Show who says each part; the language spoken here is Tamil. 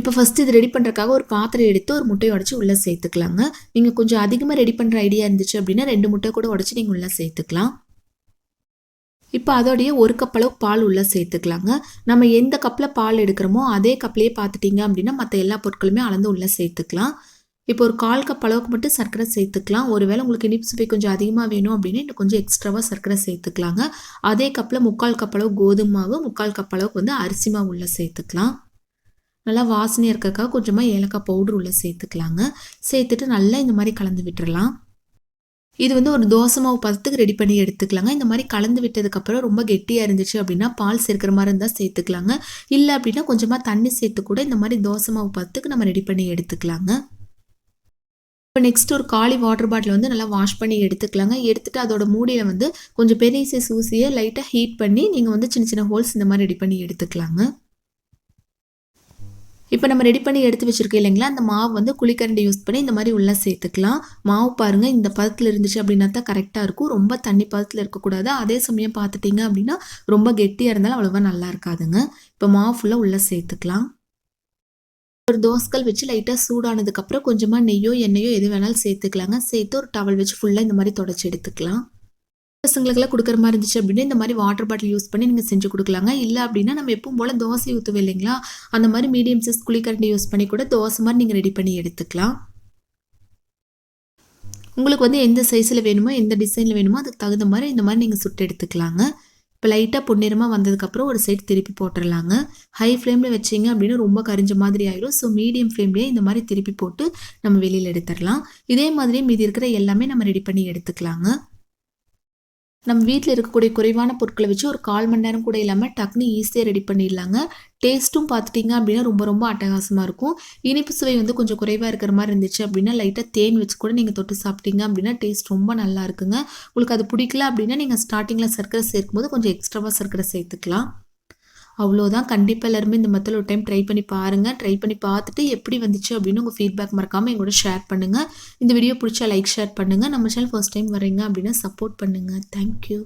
Speaker 1: இப்போ ஃபஸ்ட்டு இது ரெடி பண்ணுறக்காக ஒரு பாத்திரம் எடுத்து ஒரு முட்டையை உடச்சி உள்ளே சேர்த்துக்கலாங்க. நீங்கள் கொஞ்சம் அதிகமாக ரெடி பண்ணுற ஐடியா இருந்துச்சு அப்படின்னா ரெண்டு முட்டை கூட உடச்சி நீங்கள் உள்ளே சேர்த்துக்கலாம். இப்போ அதோடைய ஒரு கப் அளவு பால் உள்ளே சேர்த்துக்கலாங்க. நம்ம எந்த கப்பில் பால் எடுக்கிறோமோ அதே கப்லேயே பார்த்துட்டிங்க அப்படின்னா மற்ற எல்லா பொருட்களுமே அளந்து உள்ளே சேர்த்துக்கலாம். இப்போ ஒரு கால் கப் அளவுக்கு மட்டும் சர்க்கரை சேர்த்துக்கலாம். ஒருவேளை உங்களுக்கு இனிப்பு சுவை கொஞ்சம் அதிகமாக வேணும் அப்படின்னா இன்னும் கொஞ்சம் எக்ஸ்ட்ராவாக சர்க்கரை சேர்த்துக்கலாங்க. அதே கப்பில் முக்கால் கப் அளவு கோதுமை மாவு முக்கால் கப் அளவுக்கு வந்து அரிசி மாவு உள்ளே சேர்த்துக்கலாம். நல்லா வாசனையாக இருக்கக்காக கொஞ்சமாக ஏலக்காய் பவுடர் உள்ளே சேர்த்துக்கலாங்க. சேர்த்துட்டு நல்லா இந்த மாதிரி கலந்து விட்டுறலாம். இது வந்து ஒரு தோசை மாவு பதத்துக்கு ரெடி பண்ணி எடுத்துக்கலாங்க. இந்த மாதிரி கலந்து விட்டதுக்கப்புறம் ரொம்ப கெட்டியாக இருந்துச்சு அப்படின்னா பால் சேர்க்குற மாதிரி இருந்தால் சேர்த்துக்கலாங்க. இல்லை அப்படின்னா கொஞ்சமாக தண்ணி சேர்த்து கூட இந்த மாதிரி தோசை மாவு பதத்துக்கு நம்ம ரெடி பண்ணி எடுத்துக்கலாங்க. இப்போ நெக்ஸ்ட் ஒரு காலி வாட்டர் பாட்டில் வந்து நல்லா வாஷ் பண்ணி எடுத்துக்கலாங்க. எடுத்துகிட்டு அதோட மூடியில் வந்து கொஞ்சம் பெரிய சைஸ் ஊசியை லைட்டாக ஹீட் பண்ணி நீங்கள் வந்து சின்ன சின்ன ஹோல்ஸ் இந்த மாதிரி ரெடி பண்ணி எடுத்துக்கலாங்க. இப்போ நம்ம ரெடி பண்ணி எடுத்து வச்சுருக்கோம் இல்லைங்களா? அந்த மாவு வந்து குளிக்கரண்டி யூஸ் பண்ணி இந்த மாதிரி உள்ளே சேர்த்துக்கலாம். மாவு பாருங்கள் இந்த பதத்தில் இருந்துச்சு அப்படின்னா தான் கரெக்டாக இருக்கும். ரொம்ப தண்ணி பதத்தில் இருக்கக்கூடாது அதே சமயம் பார்த்துட்டிங்க அப்படின்னா ரொம்ப கெட்டியாக இருந்தாலும் அவ்வளோவா நல்லா இருக்காதுங்க. இப்போ மாவு ஃபுல்லாக உள்ளே சேர்த்துக்கலாம். ஒரு தோசைகள் வச்சு லைட்டாக சூடானதுக்கப்புறம் கொஞ்சமாக நெய்யோ எண்ணெயோ எது வேணாலும் சேர்த்துக்கலாங்க. சேர்த்து ஒரு டவல் வச்சு ஃபுல்லாக இந்த மாதிரி தொடச்சி எடுத்துக்கலாம். பசங்களுக்கெல்லாம் கொடுக்குற மாதிரி இருந்துச்சு அப்படின்னா இந்த மாதிரி வாட்டர் பாட்டில் யூஸ் பண்ணி நீங்கள் செஞ்சு கொடுக்கலாங்க. இல்லை அப்படின்னா நம்ம எப்பவும் போல் தோசை ஊற்றுவோம் இல்லைங்களா? அந்த மாதிரி மீடியம் சைஸ் குழிக்கரண்டி யூஸ் பண்ணி கூட தோசை மாதிரி நீங்கள் ரெடி பண்ணி எடுத்துக்கலாம். உங்களுக்கு வந்து எந்த சைஸில் வேணுமோ எந்த டிசைனில் வேணுமோ அதுக்கு தகுந்த மாதிரி இந்த மாதிரி நீங்கள் சுட்டு எடுத்துக்கலாங்க. இப்போ லைட்டாக பொன்னிறமாக வந்ததுக்கப்புறம் ஒரு சைடு திருப்பி போட்டுடலாங்க ஹை ஃப்ளேமில் வச்சிங்க அப்படின்னா ரொம்ப கரிஞ்ச மாதிரி ஆயிடும் ஸோ மீடியம் ஃப்ளேம்லேயே இந்த மாதிரி திருப்பி போட்டு நம்ம வெளியில் எடுத்துடலாம். இதே மாதிரி மீதி இருக்கிற எல்லாமே நம்ம ரெடி பண்ணி எடுத்துக்கலாங்க. நம்ம வீட்டில் இருக்கக்கூடிய குறைவான பொருட்களை வச்சு ஒரு கால் மணி நேரம் கூட இல்லாமல் டக்குனு ஈஸியாக ரெடி பண்ணிடலாங்க. டேஸ்ட்டும் பார்த்துட்டிங்க அப்படின்னா ரொம்ப ரொம்ப அட்டகாசமாக இருக்கும். இனிப்பு சுவை வந்து கொஞ்சம் குறைவாக இருக்கிற மாதிரி இருந்துச்சு அப்படின்னா லைட்டாக தேன் வச்சு கூட நீங்கள் தொட்டு சாப்பிட்டீங்க அப்படின்னா டேஸ்ட் ரொம்ப நல்லா இருக்குங்க. உங்களுக்கு அது பிடிக்கல அப்படின்னா நீங்கள் ஸ்டார்டிங்கில் சர்க்கரை சேர்க்கும்போது கொஞ்சம் எக்ஸ்ட்ராவாக சர்க்கரை சேர்த்துக்கலாம். அவ்வளோதான். கண்டிப்பாக எல்லாருமே இந்த மெத்தட் ஒரு டைம் ட்ரை பண்ணி பாருங்கள் ட்ரை பண்ணி பார்த்துட்டு எப்படி வந்துச்சு அப்படின்னு உங்கள் ஃபீட்பேக் மறக்காமல் எங்களோட ஷேர் பண்ணுங்கள் இந்த வீடியோ பிடிச்சா லைக் ஷேர் பண்ணுங்கள் நம்ம சேனல் ஃபர்ஸ்ட் டைம் வரீங்க அப்படின்னா சப்போர்ட் பண்ணுங்கள் தேங்க்யூ